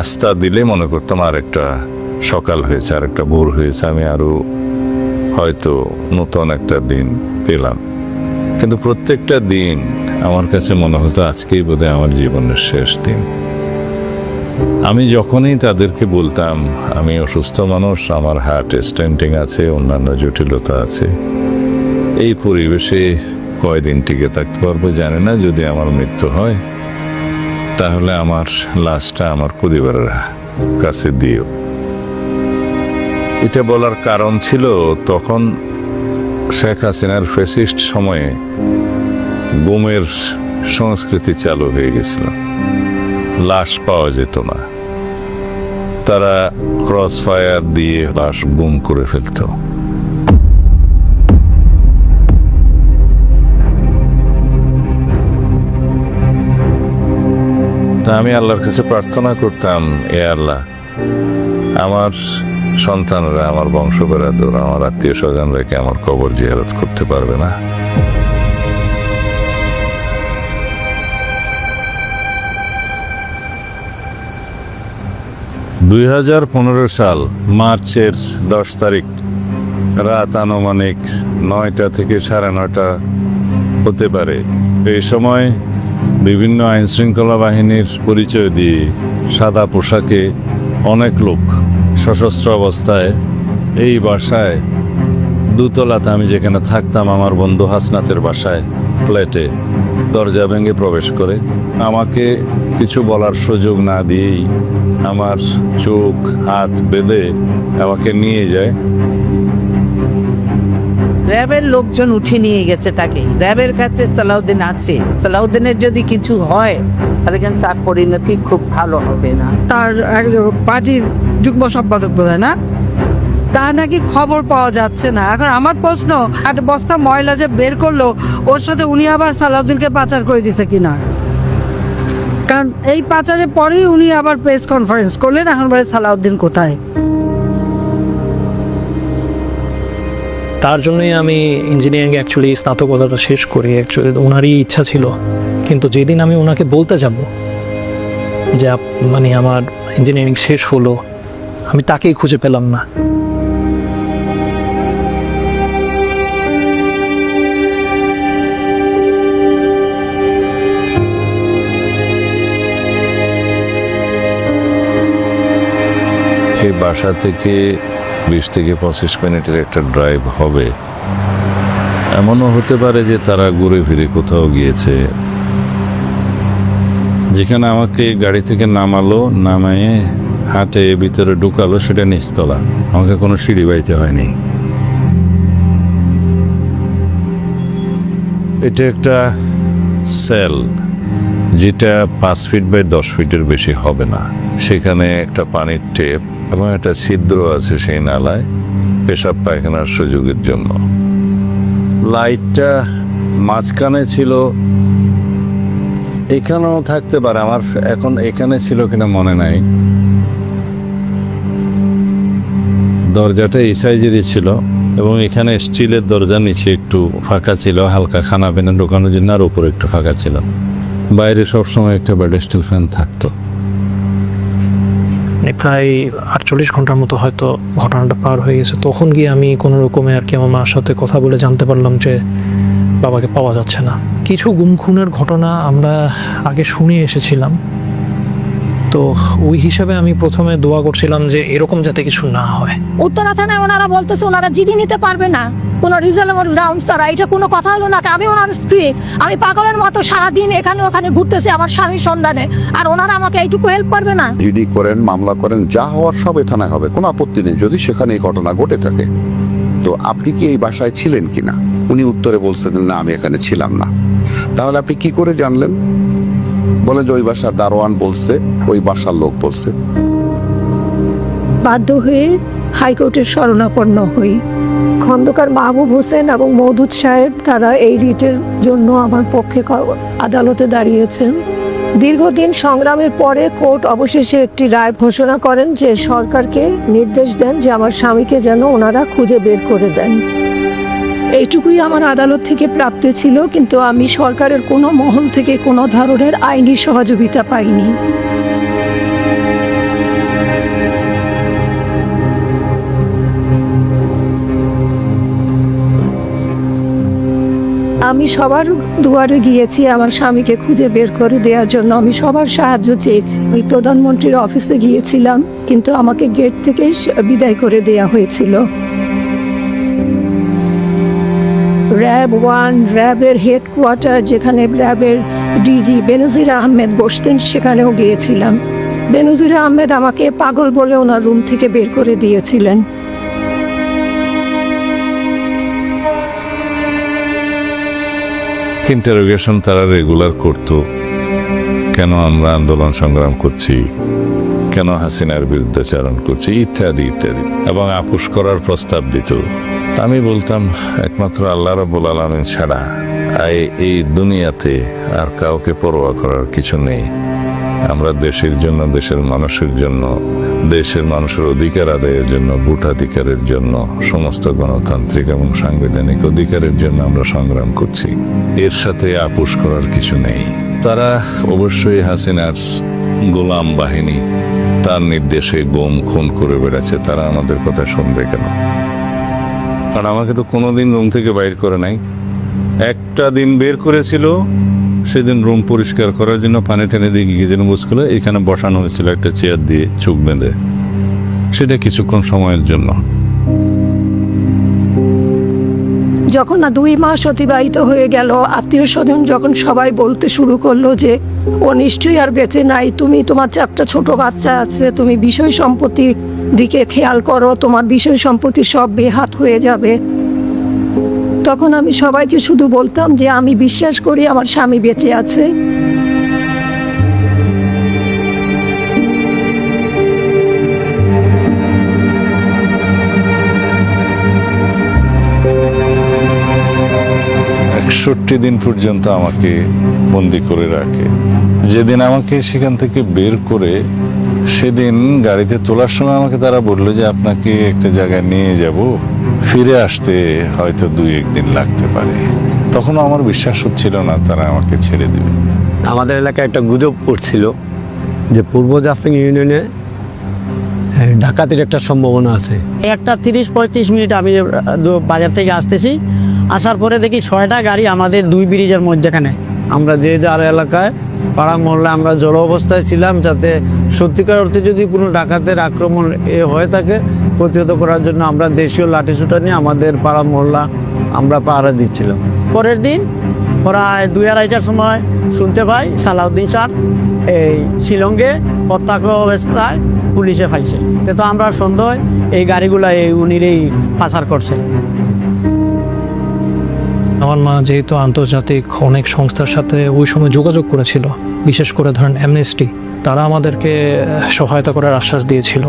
নাস্তা দিলে মনে করতাম আর একটা সকাল হয়েছে, আর একটা ভোর হয়েছে। আমি আরও হয়তো নতুন একটা দিন পেলাম। কিন্তু প্রত্যেকটা দিন আমার কাছে মনে হতো আজকেই বোধহয় আমার জীবনের শেষ দিন। আমি যখনই তাদেরকে বলতাম, আমি অসুস্থ মানুষ, আমার হার্ট স্টেন্টিং আছে, অন্যান্য জটিলতা আছে। এই পরিবেশে কয়দিন টিকে থাকতে পারব জানি না, যদি আমার মৃত্যু হয়। তাহলে আমার লাশটা আমার পরিবারের কাছে দিও। এটা বলার কারণ ছিল তখন শেখ হাসিনার ফেসিস্ট সময়ে গুমের সংস্কৃতি চালু হয়ে গেছিল। লাশ পাওয়া যেত না। তারা ক্রস ফায়ার দিয়ে লাশ গুম করে ফেলতো। আমি আল্লাহর কাছে প্রার্থনা করতাম, এ আল্লাহ, আমার সন্তানরা, আমার বংশ বেড়াদোর আমার আত্মীয় স্বজনরা কি আমার কবর জিয়ারত করতে পারবে না? দুই হাজার পনেরো সাল, মার্চের দশ তারিখ, রাত আনুমানিক নয়টা থেকে সাড়ে নয়টা হতে পারে। এই সময় বিভিন্ন আইন শৃঙ্খলা বাহিনীর পরিচয় দিয়ে সাদা পোশাকে অনেক লোক সশস্ত্র অবস্থায় এই বাসায় দুতলাতে আমি যেখানে থাকতাম আমার বন্ধু হাসনাতের বাসায় ফ্ল্যাটে দরজা ভেঙে প্রবেশ করে। আমাকে কিছু বলার সুযোগ না দিয়েই আমার চোখ, হাত বেঁধে আমাকে নিয়ে যায়। র্যাবের লোকজন উঠে নিয়ে গেছে তাকে। র্যাবের কাছে সালাউদ্দিন আছে। সালাউদ্দিনের যদি কিছু হয়, তাহলে কিন্তু তার পরিণতি খুব ভালো হবে না। তার পার্টির যুগ্ম সম্পাদক বোধ না? তার নাকি খবর পাওয়া যাচ্ছে না। এখন আমার প্রশ্ন একটা বস্তা ময়লা যে বের করল, ওর সাথে উনি আবার সালাউদ্দিনকে পাচার করে দিছে কিনা? কারণ এই পাচারের পরেই উনি আবার প্রেস কনফারেন্স করলেন, এখন সালাউদ্দিন কোথায়? তার জন্যই আমি ইঞ্জিনিয়ারিং অ্যাকচুয়ালি স্নাতকতাটা শেষ করি। অ্যাকচুয়ালি ওনারই ইচ্ছা ছিল। কিন্তু যেদিন আমি ওনাকে বলতে যাব যে মানে আমার ইঞ্জিনিয়ারিং শেষ হলো, আমি তাকেই খুঁজে পেলাম না। বাসা থেকে বিশ থেকে পঁচিশ মিনিটের একটা ড্রাইভ হবে। এমনও হতে পারে যে তারা ঘুরে ফিরে কোথাও গিয়েছে। যেখানে আমাকে গাড়ি থেকে নামালো, নামায়ে হাটে ভিতরে ঢুকালো, সেটা নিচতলা। আমাকে কোনো সিঁড়ি বাইতে হয়নি। এটা একটা সেল, যেটা পাঁচ ফিট বাই দশ ফিটের বেশি হবে না। সেখানে একটা পানির টেপ এবং একটা ছিদ্র আছে সেই নালায় পেশাব পায়খানার সুযোগের জন্য। লাইটটা মাঝখানে ছিল। এখানেও থাকতে পারে, আমার এখন এখানে ছিল কিনা মনে নাই। দরজাটা এই সাইজেরই ছিল এবং এখানে স্টিলের দরজা নিচে একটু ফাঁকা ছিল, হালকা খানা পেনা ঢোকানোর জন্য আর উপরে একটু ফাঁকা ছিল। বাইরে সবসময় একটা ব্যাডেস্টিল ফ্যান থাকতো। মানে প্রায় আটচল্লিশ ঘণ্টার মতো হয়তো ঘটনাটা পার হয়ে গেছে। তখন গিয়ে আমি কোনো রকমে আর কি আমার মার সাথে কথা বলে জানতে পারলাম যে বাবাকে পাওয়া যাচ্ছে না। কিছু গুম খুনের ঘটনা আমরা আগে শুনে এসেছিলাম। তো ওই হিসাবে আমি প্রথমে দোয়া করছিলাম যে এরকম যাতে কিছু না হয়। উত্তরা থানায় ওনারা বলতেছে, ওনারা জিডি নিতে পারবে না। কোনো রিজনেবল গ্রাউন্ড ছাড়া। এটা কোনো কথা হলো না আমি ওনার স্ত্রী। আমি পাগলের মতো সারাদিন এখানে ওখানে ঘুরতেছি আমার স্বামীর সন্ধানে। আর ওনারা আমাকে এইটুকু হেল্প করবে না? জিডি করেন মামলা করেন যা হওয়ার সব এ থানায় হবে। কোনো আপত্তি নেই যদি সেখানে এই ঘটনা ঘটে থাকে। তো আপনি কি এই বাসায় ছিলেন কিনা? উনি উত্তরে বলছেন না আমি এখানে ছিলাম না। তাহলে আপনি কি করে জানলেন? বলে যে ওই বাসার দারোয়ান বলছে ওই বাসার লোক বলছে। বাধ্য হয়ে হাইকোর্টের শরণাপন্ন হই। খন্দকার মাহবুব হোসেন এবং মৌদুদ সাহেব তারা এই রিটের জন্য আমার পক্ষে আদালতে দাঁড়িয়েছেন। দীর্ঘদিন সংগ্রামের পরে কোর্ট অবশেষে একটি রায় ঘোষণা করেন যে সরকারকে নির্দেশ দেন যে আমার স্বামীকে যেন ওনারা খুঁজে বের করে দেন। এইটুকুই আমার আদালত থেকে প্রাপ্ত ছিল, কিন্তু আমি সরকারের কোনো মহল থেকে কোনো ধরনের আইনি সহযোগিতা পাইনি। আমি সবার দুয়ারে গিয়েছি, আমার স্বামীকে খুঁজে বের করে দেওয়ার জন্য আমি সবার সাহায্য চেয়েছি। আমি প্রধানমন্ত্রীর অফিসে গিয়েছিলাম, কিন্তু আমাকে গেট থেকে বিদায় করে দেয়া হয়েছিল। র্যাব ওয়ান, র্যাবের হেডকোয়ার্টার, যেখানে র্যাবের ডিজি বেনজির আহমেদ বসতেন, সেখানেও গিয়েছিলাম। বেনজির আহমেদ আমাকে পাগল বলে ওনার রুম থেকে বের করে দিয়েছিলেন। ইন্টারোগেশন তারা রেগুলার করত, কেন আমরা আন্দোলন সংগ্রাম করছি, কেন হাসিনার বিরুদ্ধে চারণ করছি, ইত্যাদি ইত্যাদি। এবং আপুস করার প্রস্তাব দিত। আমি বলতাম, একমাত্র আল্লাহ রব্বুল আলমিন ছাড়া এই দুনিয়াতে আর কাউকে পরোয়া করার কিছু নেই। আমরা দেশের জন্য, দেশের মানুষের জন্য দেশের মানুষের অধিকার আদায়ের জন্য, ভোটাধিকারের জন্য, সমস্ত গণতান্ত্রিক এবং সাংবিধানিক অধিকারের জন্য আমরা সংগ্রাম করছি। এর সাথে আপোষ করার কিছু নেই। তারা অবশ্যই হাসিনার গোলাম বাহিনী, তার নির্দেশে গোম খুন করে বেড়াচ্ছে। তারা আমাদের কথা শুনবে কেন? কারণ আমাকে তো কোনোদিন রুম থেকে বাইর করে নাই। একটা দিন বের করেছিল সেদিন রুম পরিষ্কার করার জন্য পানি টেনে দিয়ে গিয়ে যেন বুঝছিল এখানে বসানো হয়েছিল একটা চেয়ার দিয়ে চোখ বেঁধে। সেটা কিছুক্ষণ সময়ের জন্য। যখন না দুই মাস অতিবাহিত হয়ে গেল, আত্মীয় স্বজন যখন সবাই বলতে শুরু করল যে, ও নিশ্চয়ই আর বেঁচে নাই, তুমি তোমার চারটা ছোট বাচ্চা আছে, তুমি বিষয় সম্পত্তির দিকে খেয়াল করো, তোমার বিষয় সম্পত্তি সব বেহাত হয়ে যাবে। তখন আমি সবাইকে শুধু বলতাম যে আমি বিশ্বাস করি আমার স্বামী বেঁচে আছে। একষট্টি দিন পর্যন্ত আমাকে বন্দি করে রাখে। যেদিন আমাকে সেখান থেকে বের করে সেদিন গাড়িতে তোলার সময় আমাকে তারা বলল যে আপনাকে একটা জায়গায় নিয়ে যাব। ফিরে আসতে হয়তো দুই একদিন লাগতে পারে। তখনও আমার বিশ্বাস হচ্ছিল না তারা আমাকে ছেড়ে দেবে। আমাদের এলাকায় একটা গুজব উঠছিল যে পূর্ব জাফরিং ইউনিয়নে ডাকাতির একটা সম্ভাবনা আছে। একটা তিরিশ পঁয়ত্রিশ মিনিট আমি বাজার থেকে আসতেছি। আসার পরে দেখি ছয়টা গাড়ি আমাদের দুই ব্রিজের মধ্যেখানে। আমরা যে যার এলাকায় পাড়া মহল্লা আমরা জড় অবস্থায় ছিলাম যাতে সত্যিকার অর্থে যদি কোনো ডাকাতের আক্রমণ এ হয়ে থাকে, প্রতিহত করার জন্য আমরা দেশীয় লাঠিসুটা নিয়ে আমাদের পাড়া মহল্লা আমরা পাহারা দিচ্ছিলাম। পরের দিন প্রায় দুই আড়াইটার সময় শুনতে পাই সালাউদ্দিন স্যার এই শিলংয়ে প্রত্যক্ষ অবস্থায় পুলিশে ফাইছে। তো আমরা সন্দেহ এই গাড়িগুলা এই উনির এই পাচার করছে। আমার মা যেহেতু আন্তর্জাতিক অনেক সংস্থার সাথে ওই সময় যোগাযোগ করেছিল, বিশেষ করে ধরেন অ্যামনেস্টি তারা আমাদেরকে সহায়তা করার আশ্বাস দিয়েছিল।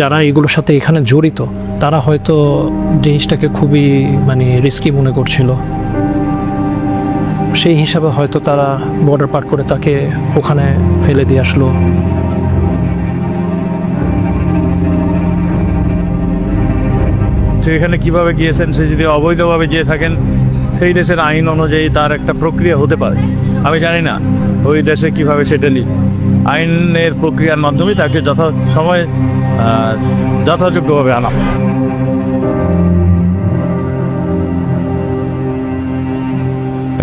যারা এগুলোর সাথে এখানে জড়িত, তারা হয়তো জিনিসটাকে খুবই মানে রিস্কি মনে করছিল। সেই হিসাবে হয়তো তারা বর্ডার পার করে তাকে ওখানে ফেলে দিয়ে আসলো। সে এখানে কীভাবে গিয়েছেন, সে যদি অবৈধভাবে যেয়ে থাকেন, সেই দেশের আইন অনুযায়ী তার একটা প্রক্রিয়া হতে পারে। আমি জানি না ওই দেশে কীভাবে সেটা নি আইনের প্রক্রিয়ার মাধ্যমে তাকে যথা সময় যথাযোগ্যভাবে আনা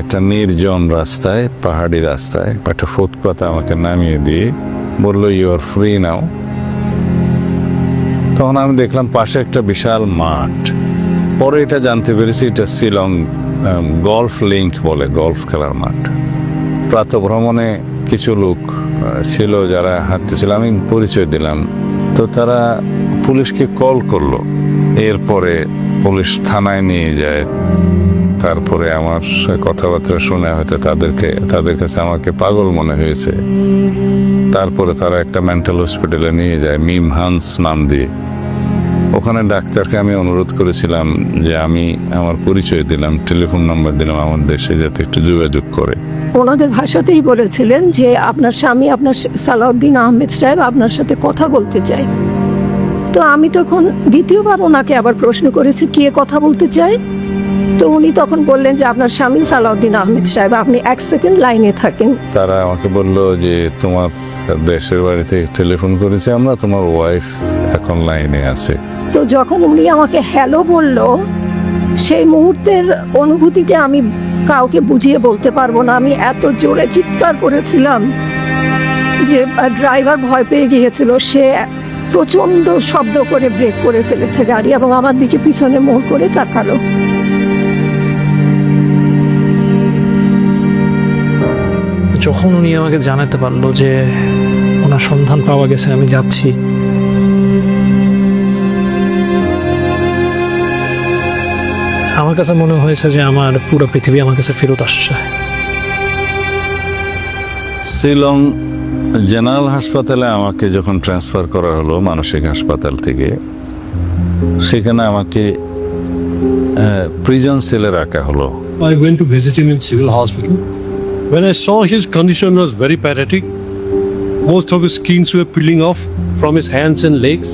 একটা নির্জন রাস্তায়, পাহাড়ি রাস্তায়, একটা ফুটপাতে আমাকে নামিয়ে দিয়ে বলল ইউ আর ফ্রি নাও তখন আমি দেখলাম পাশে একটা বিশাল মাঠ। পরে এটা জানতে পেরেছি, এটা শিলং গলফ লিঙ্ক বলে, গলফ খেলার মাঠ। প্রাতঃভ্রমণে কিছু লোক ছিল যারা হাঁটতেছিল, আমি পরিচয় দিলাম। তো তারা পুলিশকে কল করল। এরপরে পুলিশ থানায় নিয়ে যায়। তারপরে আমার কথাবার্তা শুনে হয়তো তাদেরকে, তাদের কাছে আমাকে পাগল মনে হয়েছে। তারপরে তারা একটা মেন্টাল হসপিটালে নিয়ে যায়, মিম হান্স নাম দিয়ে। ওখানে ডাক্তারকে আমি অনুরোধ করেছিলাম যে আমি আমার পরিচয় দিলাম টেলিফোন নাম্বার দিলাম আমার দেশে যাতে একটু যোগাযোগ করে। ওনাদের ভাষাতেই বলেছিলেন যে আপনার স্বামী, আপনার সালাউদ্দিন আহমেদ সাহেব আপনার সাথে কথা বলতে চায়। তো আমি তখন দ্বিতীয়বার ওনাকে আবার প্রশ্ন করেছি, কে কথা বলতে চায়? তো উনি তখন বললেন যে আপনার স্বামী সালাউদ্দিন আহমেদ সাহেব আপনি এক সেকেন্ড লাইনে থাকেন। তারা আমাকে বলল যে তোমার দেশের বাড়িতে টেলিফোন করেছে আমরা তোমার ওয়াইফ এখন লাইনে আছে। তো যখন উনি আমাকে হ্যালো বলল সেই মুহূর্তের অনুভূতিটা আমি কাউকে বুঝিয়ে বলতে পারব না। আমি এত জোরে চিৎকার করেছিলাম যে ড্রাইভার ভয় পেয়ে গিয়েছিল। সে প্রচণ্ড শব্দ করে ব্রেক করে ফেলেছে গাড়ি এবং আমার দিকে পিছনে মোড় করে তাকালো। যখন উনি আমাকে জানাতে পারল যে ওনার সন্ধান পাওয়া গেছে আমি যাচ্ছি। আমার কাছে মনে হয়েছে যে আমার পুরো পৃথিবী আমার কাছে ফেরত আসছে। শিলং জেনারেল হাসপাতালে আমাকে যখন ট্রান্সফার করা হলো মানসিক হাসপাতাল থেকে সেখানে আমাকে প্রিজন সেলে রাখা হলো। Went to visit him in civil hospital. When I saw his condition was very pathetic, most of his skins were peeling off from his hands and legs.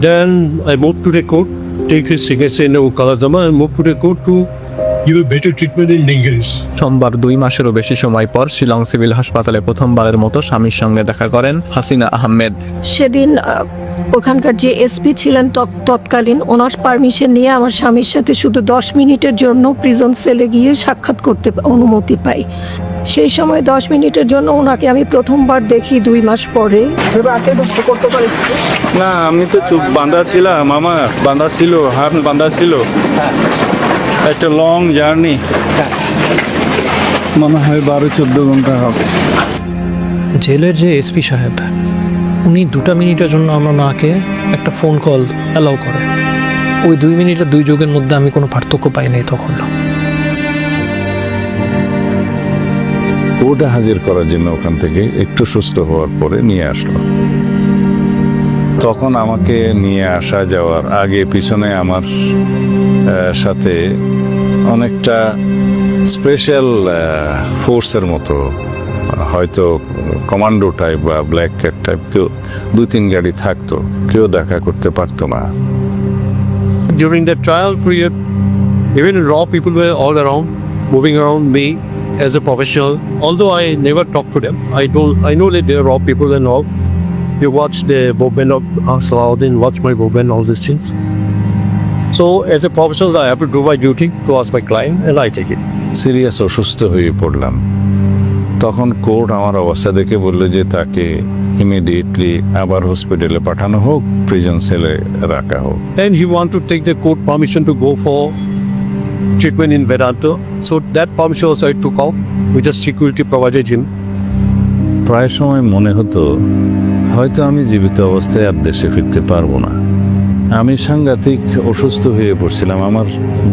Then I moved to the court, take his signature in Kaladama and moved to the court to give a better treatment in Ningeris. সোমবার দুই মাসেরও বেশি সময় পর Shillong civil হাসপাতালে প্রথমবারের মতো স্বামীর সঙ্গে দেখা করেন হাসিনা আহমেদ সেদিন ওখানকার যে এসপি ছিলেন তৎকালীন ওনার পারমিশন নিয়ে আমার স্বামীর সাথে শুধু দশ মিনিটের জন্য প্রিজন সেলে গিয়ে সাক্ষাৎ করতে অনুমতি পাই। সেই সময় দশ মিনিটের জন্য ওনাকে আমি প্রথমবার দেখি দুই মাস পরে। না আমি তো চুপ বাঁধা ছিলাম আমার বাঁধা ছিল হাত বাঁধা ছিল। একটা লং জার্নি মনে হয় বারো চোদ্দ ঘণ্টা হবে। জেলের যে এসপি সাহেব উনি দুটা মিনিটের জন্য আমার মাকে একটা ফোন কল অ্যালাউ করে। ওই দুই মিনিটের দুই যুগের মধ্যে আমি কোনো পার্থক্য পাই নাই তখন। ওটা হাজির করার জন্য ওখান থেকে একটু সুস্থ হওয়ার পরে নিয়ে আসলো। তখন আমাকে নিয়ে আসা যাওয়ার আগে পিছনে আমার সাথে অনেকটা স্পেশাল ফোর্সের মতো হয়তো কমান্ডো টাইপ বা ব্ল্যাক ক্যাট টাইপ কেউ দুই তিন গাড়ি থাকতো কেউ দেখা করতে পারতো না During the trial period, even raw people were all around, moving around me as a professional. Although I never talked to them, I told I know that they are raw people and all. They watch the movement of uh, Salahuddin, watch my movement, all these things. So as a professional, I have to do my duty to my client, and I take it. Serious অসুস্থ হয়ে পড়লাম তখন court আমার অবস্থা দেখে বলল যে তাকে ইমিডিয়েটলি আবার হসপিটালে পাঠানো হোক প্রিজন সেলে রাখা হোক And he want to take the court permission to go for treatment in Vedanta. So that permission also I took off, which is security provided him. প্রায় সময় মনে হতো হয়তো আমি জীবিত অবস্থায় আর দেশে ফিরতে পারব না আমি সাংঘাতিক অসুস্থ হয়ে পড়ছিলাম আমার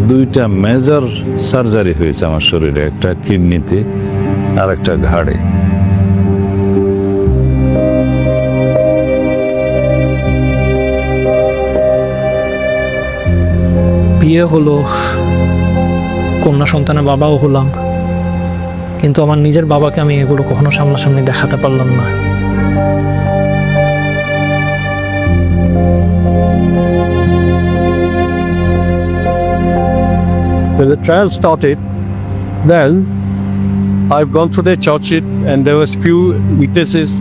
দুইটা মেজর সার্জারি হয়েছে আমার শরীরে একটা কিডনিতে আর একটা ঘাড়ে। বিয়ে হলো কন্যা সন্তানের বাবাও হলাম কিন্তু আমার নিজের বাবাকে আমি এগুলো কখনো সামনাসামনি দেখাতে পারলাম না। When the trial started, then I've gone through the church sheet and there was few witnesses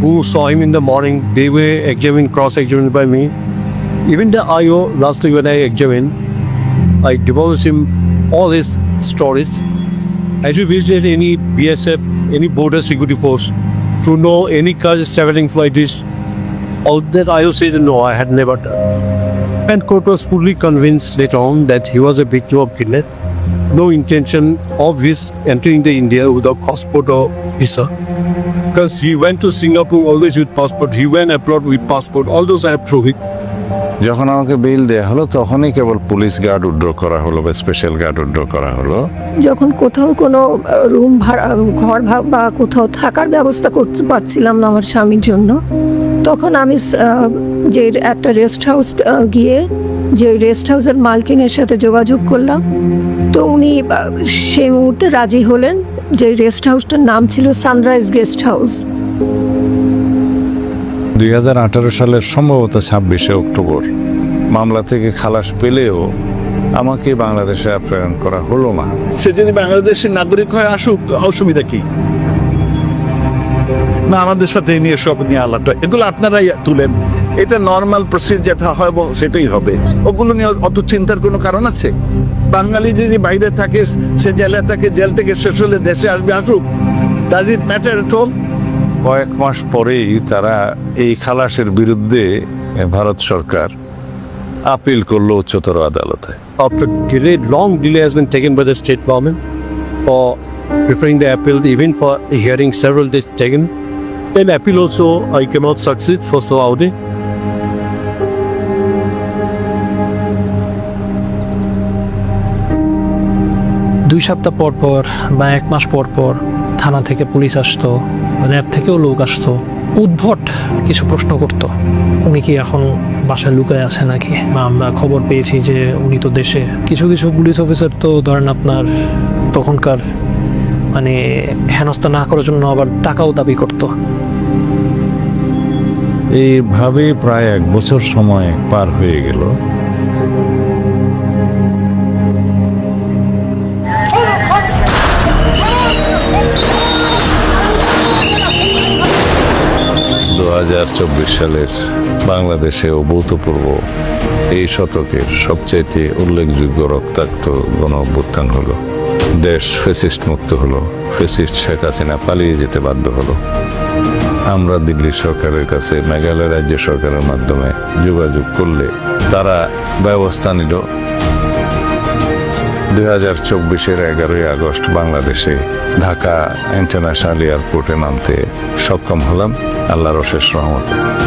who saw him in the morning. They were examined, cross-examined by me. Even the IO, last lastly when I examined, I divulged him all his stories. As you visited any BSF, any border security force, to know any cars traveling like this, all that IO said no, I had never done. And court was fully convinced later on that he was a victim of kidnap. No intention of his entering the India without passport or visa. Because he went to Singapore always with passport. He went abroad with passport. All those I have proved. যখন আমাকে bell দেয়া হলো তখনই কেবল police guard Woodrow করা হলো বা special guard Woodrow করা হলো যখন কোথাও কোনো রুম ভাড়া ঘর ভা- বা কোথাও থাকার ব্যবস্থা করতে পারছিলাম না আমার স্বামীর জন্য তখন আমি যে একটা রেস্ট হাউস গিয়ে যে রেস্ট হাউসের মালকিনের সাথে যোগাযোগ করলাম। তো উনি সেই মুহূর্তে রাজি হলেন যে রেস্ট হাউসটার নাম ছিল সানরাইজ গেস্ট হাউস দুই হাজার আঠারো সালের সম্ভবত ছাব্বিশে অক্টোবর। মামলা থেকে খালাস পেলেও আমাকে বাংলাদেশে প্রেরণ করা হলো না। সে যদি বাংলাদেশের নাগরিক হয় আসুক অসুবিধা কি? না আমাদের সাথে এই নিয়ে সব নিয়ে আলাদা এগুলো আপনারাই তুলেন এটা নর্মাল প্রসিজার যেটা হয় সেটাই হবে। ওগুলো নিয়ে অত চিন্তার কোনো কারণ আছে? বাঙালি যদি বাইরে থাকে সে জেলে থাকে জেল থেকে শেষ হলে দেশে আসবে আসুক। Does it matter at all কয়েক মাস পরেই তারা এই খালাসের বিরুদ্ধে ভারত সরকার আপিল করল উচ্চতর আদালতে। After grey long delay has been taken by the state government for preferring the appeal even for hearing several days taken then appeal also I cannot succeed for so out দুই সপ্তাহ পর পর বা এক মাস পর পর থানা থেকে পুলিশ আসতো, র্যাব থেকেও লোক আসতো, উদ্ভট কিছু প্রশ্ন করতো। উনি কি এখন বাসায় লুকায় আছে নাকি? বা আমরা খবর পেয়েছি যে উনি তো দেশে। কিছু কিছু পুলিশ অফিসার তো ধরেন আপনার তখনকার মানে হেনস্থা না করার জন্য আবার টাকাও দাবি করতো। এইভাবে প্রায় এক বছর সময় পার হয়ে গেল। দু হাজার চব্বিশ সালের বাংলাদেশে অভূতপূর্ব এই শতকের সবচাইতে উল্লেখযোগ্য রক্তাক্ত গণ অভ্যুত্থান হলো। দেশ ফেসিস্ট মুক্ত হলো ফেসিস্ট শেখ হাসিনা পালিয়ে যেতে বাধ্য হলো। আমরা দিল্লি সরকারের কাছে, মেঘালয় রাজ্য সরকারের মাধ্যমে যোগাযোগ করলে তারা ব্যবস্থা নিল। দুই হাজার চব্বিশের এগারোই আগস্ট বাংলাদেশে ঢাকা ইন্টারন্যাশনাল এয়ারপোর্টে নামতে সক্ষম হলাম। আল্লাহর অশেষ রহমতে।